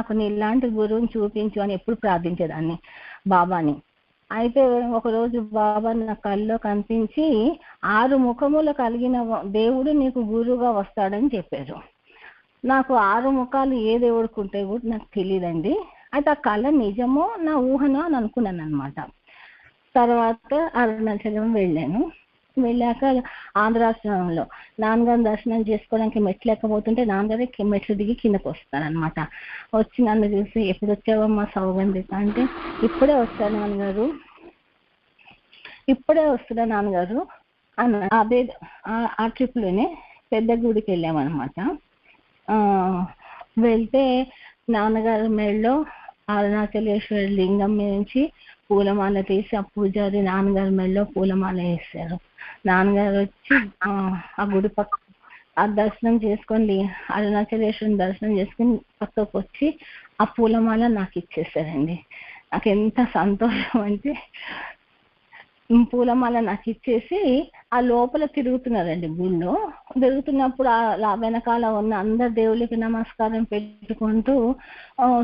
నాకు నీలాంటి గురువుని చూపించు అని ఎప్పుడు ప్రార్థించేదాన్ని బాబాని. అయితే ఒకరోజు బాబా నా కళ్ళలో కనిపించి ఆరు ముఖములు కలిగిన దేవుడు నీకు గురువుగా వస్తాడని చెప్పారు. నాకు ఆరు ముఖాలు ఏ దేవుడికి ఉంటాయి కూడా నాకు తెలియదండి అయితే ఆ కళ నిజమో నా ఊహనో అని అనుకున్నాను అనమాట తర్వాత అరుణాచలం వెళ్ళాను. వెళ్ళాక ఆంధ్రాశ్రమంలో నాన్నగారు దర్శనం చేసుకోవడానికి మెట్లు ఎక్కబోతుంటే నాన్నగారి మెట్లు దిగి కిందకు వస్తారనమాట వచ్చి నన్ను చూసి ఎప్పుడు వచ్చావమ్మా సౌగంధిక అంటే ఇప్పుడే వస్తాను నాన్నగారు. ఇప్పుడే వస్తున్నా నాన్నగారు. అన్న అదే ఆ- ట్రిప్లోనే పెద్ద గుడికి వెళ్ళామన్నమాట. వెళ్తే నాన్నగారి మేడలో అరుణాచలేశ్వరి లింగం నుంచి పూలమాల తీసి ఆ పూజారి నాన్నగారి మెడలో పూలమాల వేస్తారు నాన్నగారు వచ్చి ఆ, గుడి పక్క ఆ దర్శనం చేసుకొని అరుణాచలేశ్వరుని దర్శనం చేసుకుని పక్కకు వచ్చి ఆ పూలమాల నాకు ఇచ్చేసారండి. నాకు ఎంత సంతోషం అంటే పూలమాల నాకు ఇచ్చేసి ఆ లోపల తిరుగుతున్నారండి గుళ్ళో. తిరుగుతున్నప్పుడు ఆ వెనకాల ఉన్న అందరు దేవుళ్ళకి నమస్కారం పెట్టుకుంటూ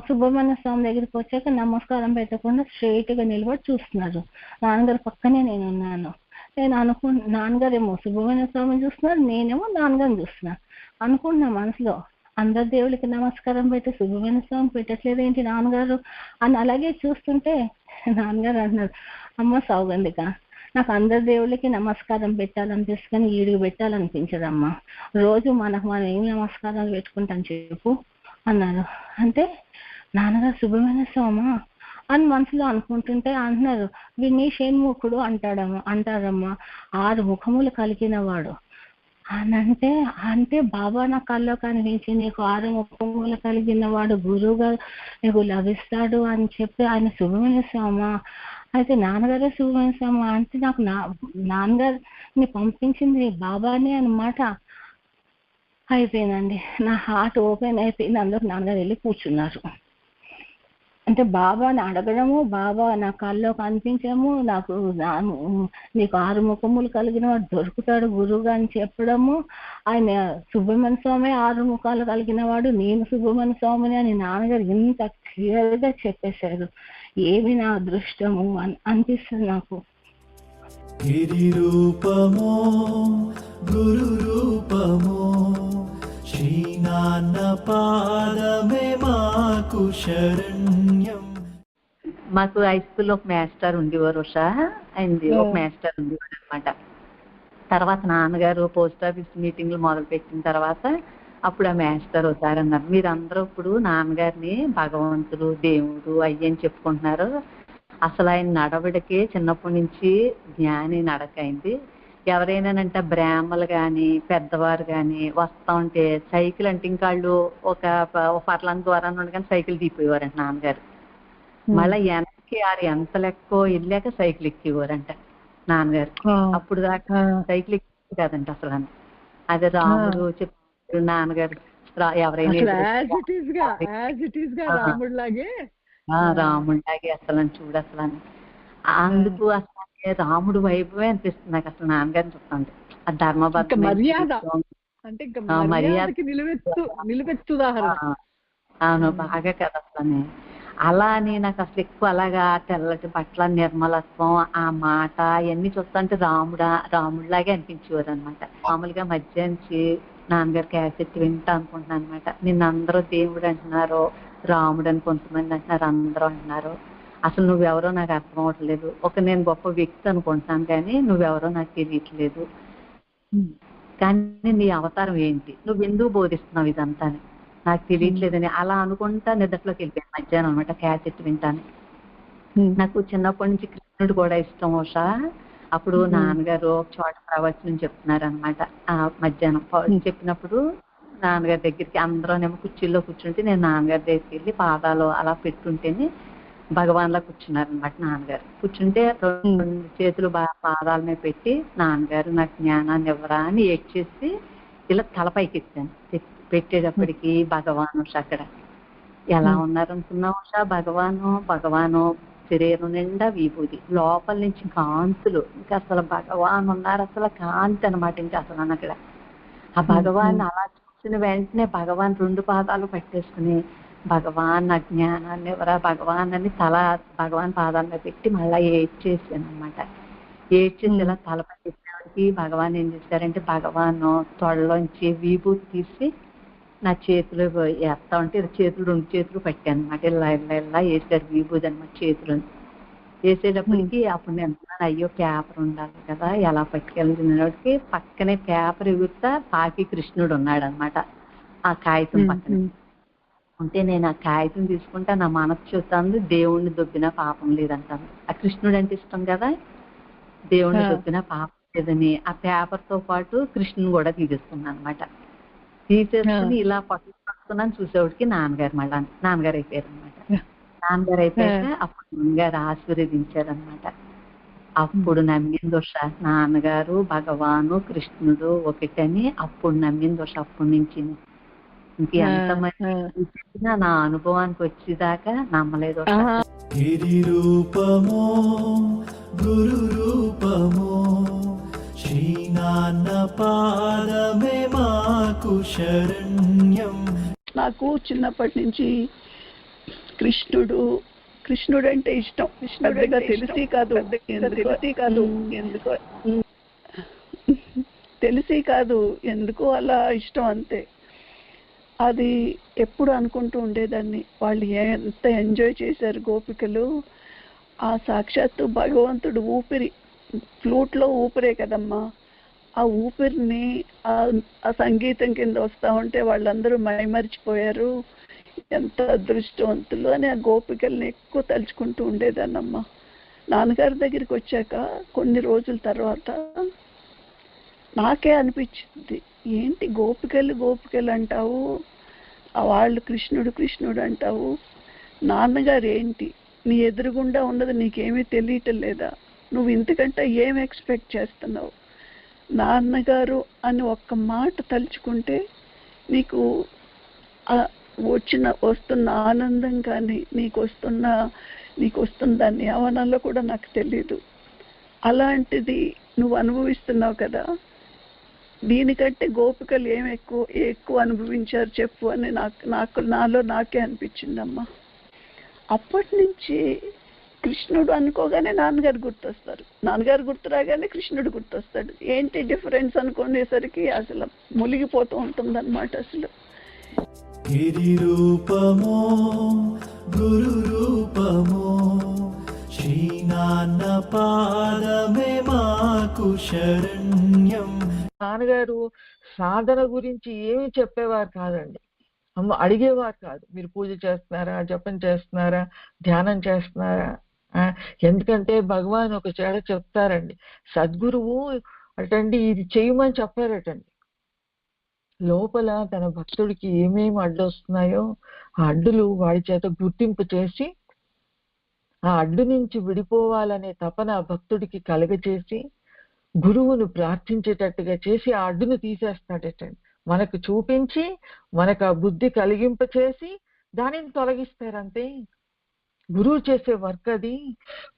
సుబ్రహ్మణ్య స్వామి దగ్గరికి వచ్చాక నమస్కారం పెట్టకుండా straight గా నిలబడి చూస్తున్నారు. నాన్నగారు పక్కనే నేను ఉన్నాను నేను అనుకు నాన్నగారేమో సుబ్రహ్మణ్య స్వామిని చూస్తున్నారు నేనేమో నాన్నగారిని చూస్తున్నాను అనుకుంటున్నా మనసులో అందరు దేవుళ్ళకి నమస్కారం పెట్టి సుబ్రహ్మణ్య స్వామి పెట్టట్లేదు ఏంటి నాన్నగారు? అని అలాగే చూస్తుంటే నాన్నగారు అన్నారు అమ్మ సౌగంధిక నాకు అందరి దేవుళ్ళకి నమస్కారం పెట్టాలనిపిస్తుంది ఈడికి పెట్టాలనిపించదమ్మా. రోజు మనకు మనం ఏం నమస్కారాలు పెట్టుకుంటాం చెప్పు అన్నారు. అంటే నాన్నగారు సుబ్రహ్మణ్య స్వామా? అని మనసులో అనుకుంటుంటే అంటున్నారు వీడిని షేణ్ముఖుడు అంటాడమ్మ అంటారమ్మా ఆరు ముఖములు కలిగిన వాడు. అని అంటే అంటే బాబా నా కల్లో కనిపించి నీకు ఆరు ముఖములు కలిగిన వాడు గురువుగా నీకు లభిస్తాడు అని చెప్పి ఆయన సుబ్రహ్మణ్య అయితే నాన్నగారే సుబ్రహ్మణ్య స్వామి అంటే నాకు నా నాన్నగారిని పంపించింది బాబానే అన్నమాట. అయిపోయిందండి. నా హార్ట్ ఓపెన్ అయిపోయింది. అందులో నాన్నగారు వెళ్ళి కూర్చున్నారు. అంటే బాబాని అడగడము బాబా నా కల్లో కనిపించడము నాకు నీకు ఆరు ముఖములు కలిగిన వాడు దొరుకుతాడు గురువుగా అని చెప్పడము. ఆయన సుబ్రహ్మణ్య స్వామి ఆరు ముఖాలు కలిగిన వాడు నేను సుబ్రహ్మణ్య స్వామిని అని నాన్నగారు ఇంత క్లియర్గా చెప్పేశారు. ఏమి నా అదృష్టము అని అనిపిస్తుంది నాకు. గిరి రూపమో గురు రూపమో శ్రీనాన్న పాదమే మాకు శరణ్. మాకు హై స్కూల్లో ఒక మాస్టర్ ఉండేవారు ఉషా. ఆయనది ఒక మాస్టర్ ఉండేవారు అనమాట తర్వాత నాన్నగారు పోస్ట్ ఆఫీస్ మీటింగ్లు మొదలు పెట్టిన తర్వాత అప్పుడు ఆ మాస్టర్ అవుతారన్నారు మీరందరూ ఇప్పుడు నాన్నగారిని భగవంతుడు దేవుడు అయ్యని చెప్పుకుంటున్నారు. అసలు ఆయన నడవడికే చిన్నప్పటి నుంచి జ్ఞాని నడక అయింది ఎవరైనానంటే బ్రాహ్మలు కానీ పెద్దవారు కానీ వస్తా ఉంటే సైకిల్ అంటే ఇంకా వాళ్ళు ఒక పర్లం ద్వారా నుండి కానీ సైకిల్ దిగిపోయేవారంట నాన్నగారు. మళ్ళీ వెనక్కి ఆరు ఎంత లెక్కో వెళ్ళాక సైకిల్ ఎక్కేవారంట నాన్నగారు. అప్పుడు దాకా సైకిల్ ఎక్కి కదంట అసలు అని. అదే రాముడు చెప్పారు నాన్నగారు ఎవరైనా అసలు ఎదురు యాజ్ ఇట్ ఈస్గా యాజ్ ఇట్ ఈస్గా ఆ. రాముడిలాగే? ఆ, రాముడిలాగే అసలు అని చూడు అసలు అని. అందుకు అసలు రాముడు వైభవే అనిపిస్తుంది నాకు అసలు నాన్నగారిని చూస్తుంటే. ఆ ఇంకా ధర్మబద్ధమైన మర్యాద. అంటే. మర్యాదకి నిలువెత్తు నిలువెత్తుదాహరణ ఆ, అవును బాగా కదా అసలు అలా అని నాకు అసలు ఎక్కువ అలాగా తెల్లటి బట్టల నిర్మలత్వం ఆ మాట అవన్నీ చూస్తుంటే రాముడా రాముడిలాగే అనిపించేవారు అనమాట మామూలుగా మధ్యాహ్నించి నాన్నగారు క్యాసెట్ వింటా అనుకుంటున్నాను అనమాట నిన్న అందరూ దేవుడు అంటున్నారు రాముడు అని కొంతమంది అంటున్నారు అందరూ అంటున్నారు. అసలు నువ్వెవరో నాకు అర్థం అవ్వట్లేదు. ఒక నేను గొప్ప వ్యక్తి అనుకుంటున్నాను కానీ నువ్వెవరో నాకు తెలియట్లేదు. కానీ నీ అవతారం ఏంటి? నువ్వు ఎందుకు బోధిస్తున్నావు ఇదంతా నాకు తెలియట్లేదని అలా అనుకుంటా నిద్రలోకి వెళ్ళిపోయాను మధ్యాహ్నం అనమాట క్యాసెట్ వింటాను నాకు చిన్నప్పటి నుంచి కృష్ణుడు కూడా ఇష్టం ఉషా. అప్పుడు నాన్నగారు ఒక చోట ప్రవచనం చెప్తున్నారు అనమాట మధ్యాహ్నం ప- చెప్పినప్పుడు నాన్నగారి దగ్గరికి అందరూనేమో కుర్చీల్లో కూర్చుంటే నేను నాన్నగారి దగ్గరికి వెళ్ళి పాదాలు అలా పెట్టుంటేనే భగవాన్లా కూర్చున్నారు అనమాట నాన్నగారు. కూర్చుంటే రెండు చేతులు బా పాదాల మీద పెట్టి నాన్నగారు నాకు జ్ఞానాన్ని ఇవ్వరా అని ఏడ్చేసి ఇలా తల పైకి ఎత్తాను పెట్టేటప్పటికి భగవాన్ ఉషా అక్కడ ఎలా ఉన్నారనుకున్నావు ఉషా? భగవాను భగవాను శరీరం నిండా విభూది లోపల నుంచి కాంతులు ఇంకా అసలు భగవాన్ ఉన్నారు అసలు కాంతి అనమాట ఇంకా అసలు అని అక్కడ. ఆ భగవాన్ అలా చూసిన వెంటనే భగవాన్ రెండు పాదాలు పట్టేసుకుని భగవాన్ నా జ్ఞానాన్ని ఎవరా? భగవాన్ అని తల భగవాన్ పాదాల్లో పెట్టి మళ్ళా ఏడ్చేసాను అనమాట ఏడ్చేసి ఇలా తల పట్టేసరికి భగవాన్ ఏం చేశారంటే భగవాన్ తొడలోంచి విభూతి తీసి నా చేతిలో వేస్తా ఉంటే చేతులు రెండు చేతులు పట్టాను అనమాట ఇలా ఇలా ఇలా వేసారు విభూతి అనమాట చేతులు వేసేటప్పటికి అప్పుడు నేను అయ్యో పేపర్ ఉండాలి కదా ఎలా పట్టుకెళ్తున్నప్పటికి పక్కనే పేపర్ ఎగురుతా పాకి కృష్ణుడు ఉన్నాడు అనమాట ఆ కాగితం పక్కన. ఉంటే నేను ఆ కాగితం తీసుకుంటా నా మనసు చూస్తాను దేవుణ్ణి దొబ్బినా పాపం లేదంటాను. ఆ కృష్ణుడు అంటే ఇష్టం కదా దేవుణ్ణి. దొబ్బినా పాపం లేదని. ఆ పేపర్తో పాటు కృష్ణుని కూడా తీసేసుకున్నాను అనమాట తీసేసుకుని ఇలా పట్టుకొస్తున్నాను చూసేవాడికి నాన్నగారు మళ్ళా నాన్నగారు అయిపోయారు అనమాట నాన్నగారు అయిపోయాక అప్పుడు నాన్నగారు ఆశీర్వదించారనమాట అప్పుడు నమ్మింది ఉష నాన్నగారు భగవాను కృష్ణుడు ఒకటని అప్పుడు నమ్మింది ఉష అప్పటి నుంచి. ఇంక ఎంతమంది చెప్పినా నా అనుభవానికి వచ్చేదాకా నమ్మలేదు. గిరి శరణ్యం. నాకు చిన్నప్పటి నుంచి కృష్ణుడు కృష్ణుడు అంటే ఇష్టం పెద్దగా తెలిసి కాదు. తెలిసి కాదు. ఎందుకో తెలిసి కాదు. ఎందుకో అలా ఇష్టం అంతే. అది ఎప్పుడు అనుకుంటూ ఉండేదాన్ని. వాళ్ళు ఎంత ఎంజాయ్ చేశారు గోపికలు. ఆ సాక్షాత్తు భగవంతుడు ఊపిరి ఫ్లూట్లో ఊపిరే కదమ్మా. ఆ ఊపిరిని ఆ సంగీతం కింద వస్తా ఉంటే వాళ్ళందరూ మైమరిచిపోయారు. ఎంత అదృష్టవంతులు అని ఆ గోపికల్ని ఎక్కువ తలుచుకుంటూ ఉండేదాన్నమ్మా. నాన్నగారి దగ్గరికి వచ్చాక కొన్ని రోజుల తర్వాత నాకే అనిపించింది ఏంటి గోపికలు గోపికలు అంటావు? ఆ వాళ్ళు కృష్ణుడు కృష్ణుడు అంటావు? నాన్నగారు ఏంటి? నీ ఎదురుగుండా ఉన్నది నీకేమీ తెలియటం లేదా? నువ్వు ఇంతకంటే ఏం ఎక్స్పెక్ట్ చేస్తున్నావు? నాన్నగారు అని ఒక్క మాట తలుచుకుంటే నీకు వచ్చిన వస్తున్న ఆనందం కానీ నీకు వస్తున్న నీకు వస్తున్న దాన్ని ఏమనాలో కూడా నాకు తెలీదు. అలాంటిది నువ్వు అనుభవిస్తున్నావు కదా. దీనికంటే గోపికలు ఏం ఎక్కువ ఎక్కువ అనుభవించారు చెప్పు అని నాకు నాకు నాలో నాకే అనిపించిందమ్మా. అప్పటి నుంచి కృష్ణుడు అనుకోగానే నాన్నగారు గుర్తొస్తారు. నాన్నగారు గుర్తు రాగానే కృష్ణుడు గుర్తొస్తాడు. ఏంటి డిఫరెన్స్ అనుకునేసరికి అసలు మునిగిపోతూ ఉంటుందన్నమాట అసలు. గిరి రూపమో గురు రూపమో శ్రీనాన్న పాదమే మాకు శరణ్యం. నాన్నగారు సాధన గురించి ఏమి చెప్పేవారు కాదండి. అమ్మ అడిగేవారు కాదు. మీరు పూజ చేస్తున్నారా జపం చేస్తున్నారా ధ్యానం చేస్తున్నారా? ఎందుకంటే భగవాన్ ఒక చేడ చెప్తారండి సద్గురువు అటండి ఇది చేయమని చెప్పారటండి. లోపల తన భక్తుడికి ఏమేమి అడ్డొస్తున్నాయో ఆ అడ్డులు వాడి చేత గుర్తింపు చేసి ఆ అడ్డు నుంచి విడిపోవాలనే తపన ఆ భక్తుడికి కలగచేసి గురువును ప్రార్థించేటట్టుగా చేసి ఆ అడ్డును తీసేస్తాడటండి. మనకు చూపించి మనకు ఆ బుద్ధి కలిగింప చేసి దానిని తొలగిస్తారంతే. గురువు చేసే వర్క్ అది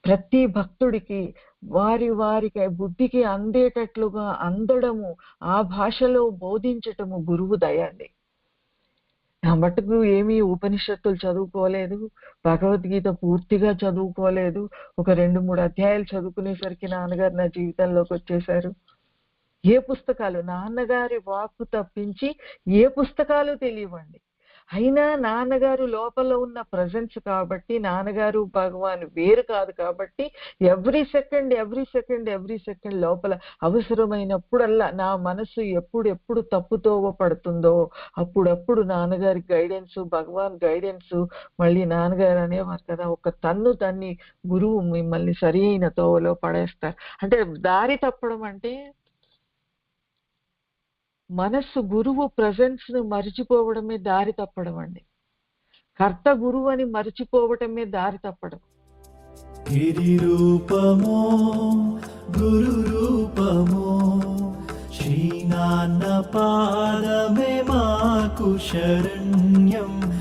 ప్రతి భక్తుడికి వారి వారికి బుద్ధికి అందేటట్లుగా అందడము ఆ భాషలో బోధించటము గురువు దయండి నా మటుకు ఏమీ ఉపనిషత్తులు చదువుకోలేదు భగవద్గీత పూర్తిగా చదువుకోలేదు ఒక రెండు మూడు అధ్యాయాలు చదువుకునేసరికి నాన్నగారు నా జీవితంలోకి వచ్చేసారు ఏ పుస్తకాలు? నాన్నగారి వాక్కు తప్పించి ఏ పుస్తకాలు తెలియవండి? అయినా నాన్నగారు లోపల ఉన్న ప్రజెన్స్ కాబట్టి నాన్నగారు భగవాన్ వేరు కాదు కాబట్టి every second every second every second లోపల అవసరమైనప్పుడల్లా నా మనసు ఎప్పుడు ఎప్పుడు తప్పుతో పడుతుందో అప్పుడప్పుడు నాన్నగారి గైడెన్స్ భగవాన్ గైడెన్స్ మళ్ళీ నాన్నగారు అనేవారు కదా ఒక తన్ను తన్ని గురువు మిమ్మల్ని సరి అయిన తోవలో పడేస్తారు. అంటే దారి తప్పడం అంటే మనస్సు గురువు ప్రజెన్స్ను మరిచిపోవడమే దారి తప్పడం అండి. కర్త గురువు అని మరిచిపోవటమే దారి తప్పడం. గిరి రూపమో గురు రూపమో శ్రీనాన్న పాదమే మాకు శరణ్యం.